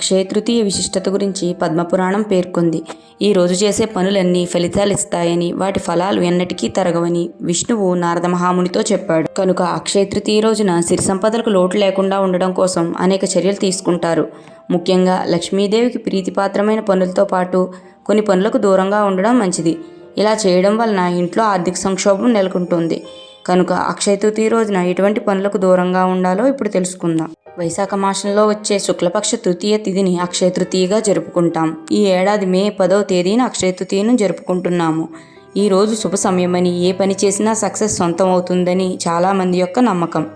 అక్షయ తృతీయ విశిష్టత గురించి పద్మపురాణం పేర్కొంది. ఈ రోజు చేసే పనులన్నీ ఫలితాలు ఇస్తాయని వాటి ఫలాలు ఎన్నటికీ తరగవని విష్ణువు నారద మహామునితో చెప్పాడు. కనుక అక్షయ తృతీయ రోజున సిరి సంపదలకు లోటు లేకుండా ఉండడం కోసం అనేక చర్యలు తీసుకుంటారు. ముఖ్యంగా లక్ష్మీదేవికి ప్రీతిపాత్రమైన పనులతో పాటు కొన్ని పనులకు దూరంగా ఉండడం మంచిది. ఇలా చేయడం వలన ఇంట్లో ఆర్థిక సంక్షోభం నెలకొంటుంది. కనుక అక్షయ తృతీయ రోజున ఎటువంటి పనులకు దూరంగా ఉండాలో ఇప్పుడు తెలుసుకుందాం. వైశాఖ మాసంలో వచ్చే శుక్లపక్ష తృతీయ తిథిని అక్షయ తృతీయగా జరుపుకుంటాం. ఈ ఏడాది మే పదో తేదీన అక్షయ తృతీయను జరుపుకుంటున్నాము. ఈ రోజు శుభ సమయమని ఏ పని చేసినా సక్సెస్ సొంతం అవుతుందని చాలామంది యొక్క నమ్మకం.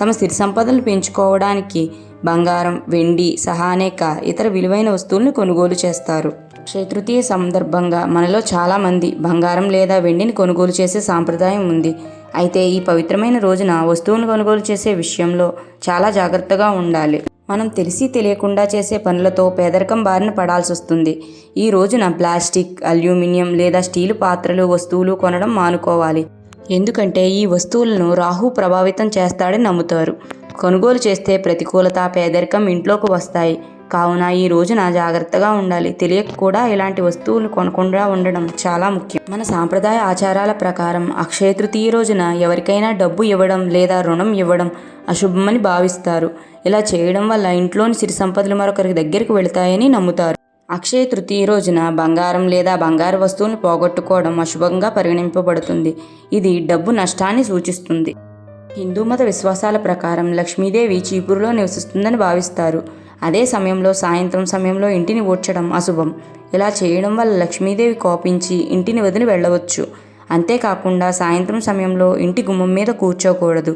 తమ సిరి సంపదలు పెంచుకోవడానికి బంగారం వెండి సహా అనేక ఇతర విలువైన వస్తువులను కొనుగోలు చేస్తారు. క్షయతృతీయ సందర్భంగా మనలో చాలామంది బంగారం లేదా వెండిని కొనుగోలు చేసే సాంప్రదాయం ఉంది. అయితే ఈ పవిత్రమైన రోజున వస్తువును కొనుగోలు చేసే విషయంలో చాలా జాగ్రత్తగా ఉండాలి. మనం తెలిసి తెలియకుండా చేసే పనులతో పేదరికం బారిన పడాల్సి వస్తుంది ఈ రోజున ప్లాస్టిక్ అల్యూమినియం లేదా స్టీలు పాత్రలు వస్తువులు కొనడం మానుకోవాలి. ఎందుకంటే ఈ వస్తువులను రాహు ప్రభావితం చేస్తాడని నమ్ముతారు. కొనుగోలు చేస్తే ప్రతికూలత పేదరికం ఇంట్లోకి వస్తాయి. కావున ఈ రోజున జాగ్రత్తగా ఉండాలి. తెలియక కూడా ఇలాంటి వస్తువులు కొనకుండా ఉండడం చాలా ముఖ్యం. మన సాంప్రదాయ ఆచారాల ప్రకారం అక్షయ తృతీయ రోజున ఎవరికైనా డబ్బు ఇవ్వడం లేదా రుణం ఇవ్వడం అశుభమని భావిస్తారు. ఇలా చేయడం వల్ల ఇంట్లోని సిరి సంపదలు మరొకరి దగ్గరికి వెళతాయని నమ్ముతారు. అక్షయ తృతీయ రోజున బంగారం లేదా బంగారు వస్తువులను పోగొట్టుకోవడం అశుభంగా పరిగణింపబడుతుంది. ఇది డబ్బు నష్టాన్ని సూచిస్తుంది. హిందూ మత విశ్వాసాల ప్రకారం లక్ష్మీదేవి చీపురులో నివసిస్తుందని భావిస్తారు. అదే సమయంలో సాయంత్రం సమయంలో ఇంటిని ఊడ్చడం అశుభం. ఇలా చేయడం వల్ల లక్ష్మీదేవి కోపించి ఇంటిని వదిలి వెళ్ళవచ్చు. అంతేకాకుండా సాయంత్రం సమయంలో ఇంటి గుమ్మం మీద కూర్చోకూడదు.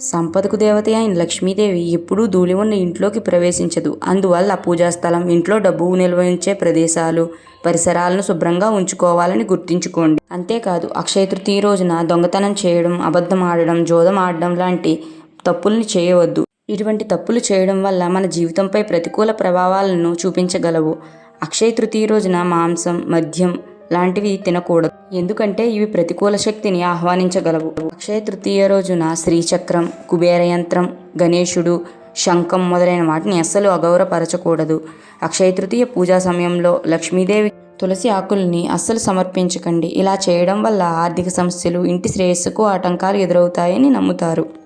సంపదకు దేవత అయిన లక్ష్మీదేవి ఎప్పుడూ ధూళి ఉన్న ఇంట్లోకి ప్రవేశించదు. అందువల్ల పూజా స్థలం ఇంట్లో డబ్బు నిల్వ ఉంచే ప్రదేశాలు పరిసరాలను శుభ్రంగా ఉంచుకోవాలని గుర్తుంచుకోండి. అంతేకాదు అక్షయ తృతీయ రోజున దొంగతనం చేయడం అబద్ధం ఆడడం జోదం ఆడడం లాంటి తప్పుల్ని చేయవద్దు. ఇటువంటి తప్పులు చేయడం వల్ల మన జీవితంపై ప్రతికూల ప్రభావాలను చూపించగలవు. అక్షయ తృతీయ రోజున మాంసం మద్యం లాంటివి తినకూడదు. ఎందుకంటే ఇవి ప్రతికూల శక్తిని ఆహ్వానించగలవు. అక్షయ తృతీయ రోజున శ్రీచక్రం కుబేర యంత్రం గణేశుడు శంఖం మొదలైన వాటిని అస్సలు అగౌరవపరచకూడదు. అక్షయ తృతీయ పూజా సమయంలో లక్ష్మీదేవి తులసి ఆకుల్ని అస్సలు సమర్పించకండి. ఇలా చేయడం వల్ల ఆర్థిక సమస్యలు ఇంటి శ్రేయస్సుకు ఆటంకాలు ఎదురవుతాయని నమ్ముతారు.